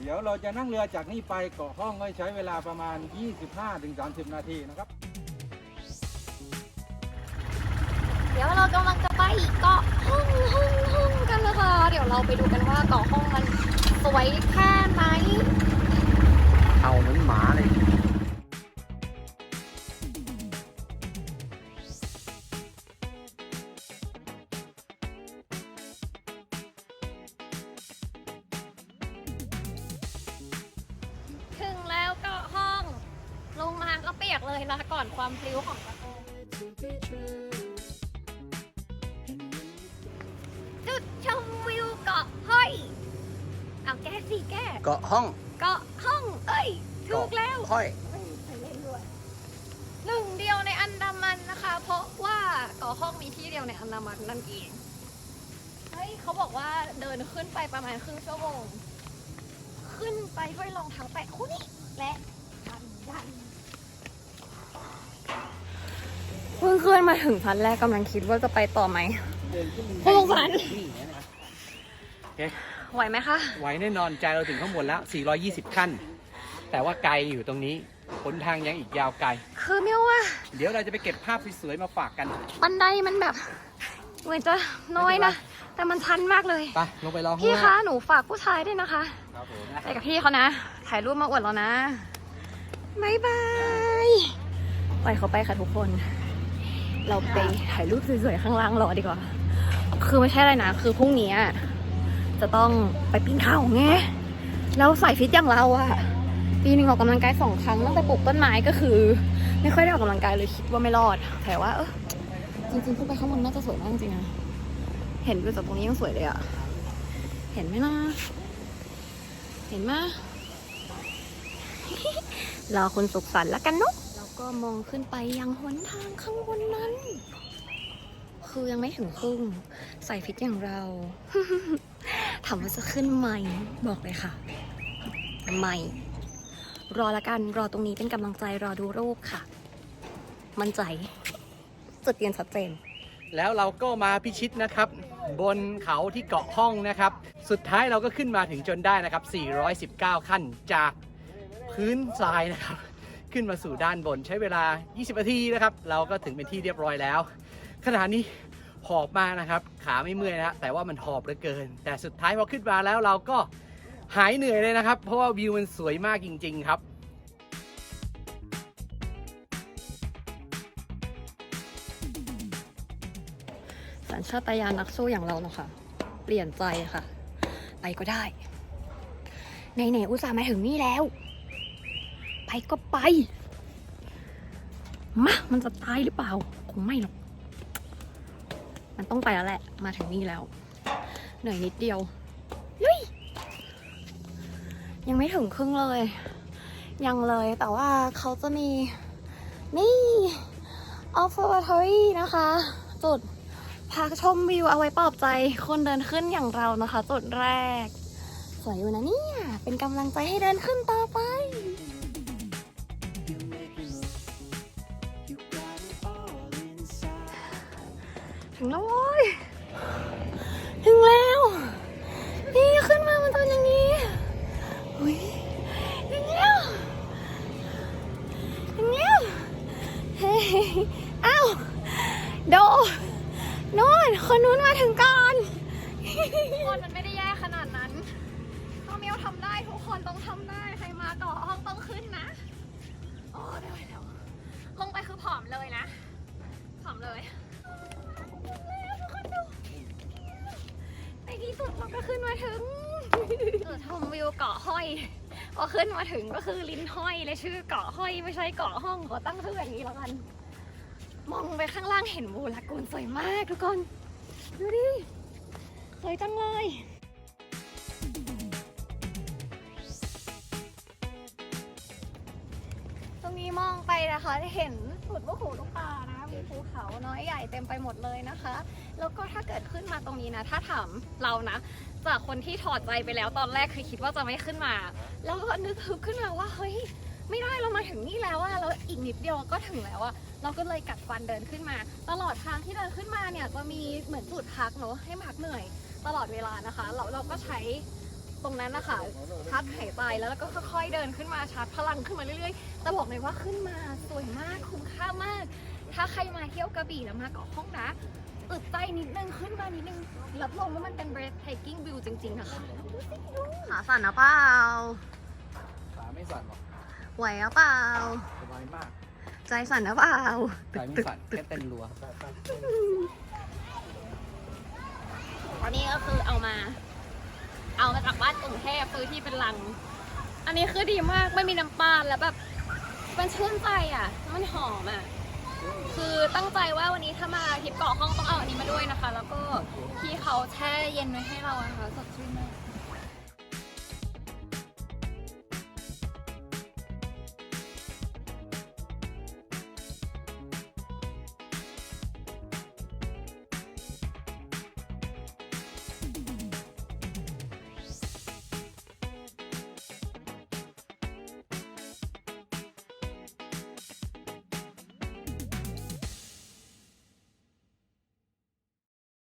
เดี๋ยวเราจะนั่งเรือจากนี่ไปเกาะห้องก็ใช้เวลาประมาณ 25-30 นาทีนะครับ เดี๋ยวเรากำลังจะไปเกาะห้องห้องห้องกันนะคะเดี๋ยวเราไปดูกันว่าเกาะห้องมัน เปียกเลยนะก่อนความพลิ้วของกระโปรงจุดชมวิวเกาะห้อย เอาแก้สิแก้เกาะห้องเกาะห้อง เอ้ย ถูกแล้ว ห้อย หนึ่งเดียวในอันดามันนะคะ เพราะว่าเกาะห้องมีที่เดียวในอันดามันนั่นเอง เฮ้ยเขาบอกว่าเดินขึ้นไปประมาณครึ่งชั่วโมง ขึ้นไปด้วยรองเท้าแตะคู่นี้และยันยัน เพิ่งขึ้นมาถึงชั้นแรกกำลังคิดว่าจะไปต่อไหมเดินขึ้นสงสารนี่นะโอเคไหวไหมคะ ไหวแน่นอนใจเราถึงข้างบนแล้ว 420 ขั้น แต่ว่าไกลอยู่ตรงนี้หนทางยังอีกยาวไกล คือเมียวว่า เดี๋ยวเราจะไปเก็บภาพสวยๆมาฝากกัน บันไดมันแบบเหมือนจะน้อยนะ แต่มันชันมากเลย ไปลงไปรอข้างพี่ล่างคะหนูฝากผู้ชายด้วยนะคะครับผมไปกับพี่เขานะ ถ่ายรูปมาอวดแล้วนะบายบายปล่อยเขาไปค่ะทุกคน เราไปถ่ายรูปสวยๆข้างล่างรอดีกว่า คือไม่ใช่อะไรนะ คือพรุ่งนี้จะต้องไปปีนเขาไงแล้วใส่ฟิตอย่างเราอะปีหนึงออกกำลังกายสองครั้งตั้งแต่ปลูกต้นไม้ก็คือ ไม่ค่อยได้ออกกำลังกายเลยคิดว่าไม่รอด แต่ว่าเออจริงๆขึ้นไปข้างบนน่าจะสวยมากจริงๆนะเห็นวิวจากตรงนี้ยังสวยเลยอะเห็นไหมนะเห็นไหมรอคุณสุขสันต์แล้วกันเนุ๊ก ก็มองขึ้นไปยังหนทางข้างบนนั้น คือยังไม่ถึงครึ่งใส่ฟิตอย่างเราถามว่าจะขึ้นไหมบอกเลยค่ะไม่รอละกันรอตรงนี้เป็นกำลังใจรอดูรูปค่ะ มั่นใจจุดเยืนชัดเจน แล้วเราก็มาพิชิตนะครับ บนเขาที่เกาะห้องนะครับ สุดท้ายเราก็ขึ้นมาถึงจนได้นะครับ 419 ขั้นจากพื้นทรายนะครับ ขึ้นมาสู่ด้านบนใช้เวลา 20 นาทีนะครับ เราก็ถึงเป็นที่เรียบร้อยแล้ว ขณะนี้หอบมากนะครับ ขาไม่เมื่อยนะแต่ว่ามันหอบเหลือเกิน แต่สุดท้ายพอขึ้นมาแล้วเราก็หายเหนื่อยเลยนะครับ เพราะว่าวิวมันสวยมากจริง ๆ ครับสัญชาตญาณนักสู้อย่างเราเนาะค่ะ เปลี่ยนใจค่ะ ไปก็ได้ ไหนๆอุตส่าห์มาถึงนี่แล้ว ไปก็ไป มา มันจะตายหรือเปล่า คงไม่หรอก มันต้องไปแล้วแหละ มาถึงนี่แล้ว เหนื่อยนิดเดียวยุยยังไม่ถึงครึ่งเลย ยังเลย แต่ว่าเขาจะมี นี่ observatory นะคะ จุดพักชมวิวเอาไว้ปลอบใจ คนเดินขึ้นอย่างเรานะคะ จุดแรก สวยอยู่นะเนี่ย เป็นกำลังใจให้เดินขึ้นต่อไป ถึงแล้วโว้ยถึงแล้ว นี่ขึ้นมามันตอนอย่างนี้อุ้ยถึงแล้วถึงแล้วเฮ้ยอ้าวโดนู่นคนนู้นมาถึงก่อนคนมันไม่ได้แย่ขนาดนั้นถ้าเมียวทำได้ทุกคนต้องทำได้ใครมาเกาะห้องต้องขึ้นนะโอ้ได้แล้วลงไปคือผอมเลยนะผอมเลย ที่สุดเราก็ขึ้นมาถึงจุดชมวิวเกาะห้อยพอขึ้นมาถึงก็คือลิ้นห้อยเลยชื่อเกาะห้อยไม่ใช่เกาะห้องขอตั้งชื่ออย่างนี้แล้วกัน มองไปข้างล่างเห็นบูลากูนสวยมากทุกคนดูดิสวยจังเลยตรงนี้มองไปนะคะจะเห็นสุดลูกหูลูกตานะ มีภูเขาน้อยใหญ่เต็มไปหมดเลยนะคะ แล้วก็ถ้าเกิดขึ้นมาตรงนี้นะ ถ้าถามเรานะ จากคนที่ถอดใจไปแล้วตอนแรกคือคิดว่าจะไม่ขึ้นมา แล้วก็นึกฮึกขึ้นมาว่าเฮ้ยไม่ได้เรามาถึงนี่แล้วอะเราอีกนิดเดียวก็ถึงแล้วอะเราก็เลยกัดฟันเดินขึ้นมา ตลอดทางที่เดินขึ้นมาเนี่ยจะมีเหมือนจุดพักเนอะให้พักเหนื่อย ตลอดเวลานะคะ เราเราก็ใช้ตรงนั้นนะคะชาร์จหายใจแล้วแล้วก็ค่อยๆเดินขึ้นมาชาร์จพลังขึ้นมาเรื่อยๆแต่บอกเลยว่าขึ้นมาสวยมากคุ้มค่ามาก ถ้าใครมาเที่ยวกระบี่แล้วมาเกาะห้องนะอึดใจนิดนึงขึ้นมานิดนึงรับรองว่ามันเป็น breathtaking view จริงๆอะค่ะขาสั่นนะเปล่าขาไม่สั่นหรอกไหวอะเปล่าสบายมาก ใจสั่นนะเปล่าใจไม่สั่นแค่เต้นรัวอันนี้ก็คือเอามา เอามาจากบ้านกรุงเทพซื้อที่เป็นลัง อันนี้คือดีมากไม่มีน้ำตาลแล้วแบบมันชื่นใจอะ มันหอมอะ คือตั้งใจว่าวันนี้ถ้ามาทริปเกาะห้องต้องเอาอันนี้มาด้วยนะคะ แล้วก็พี่เขาแช่เย็นไว้ให้เราอะค่ะสดชื่นมาก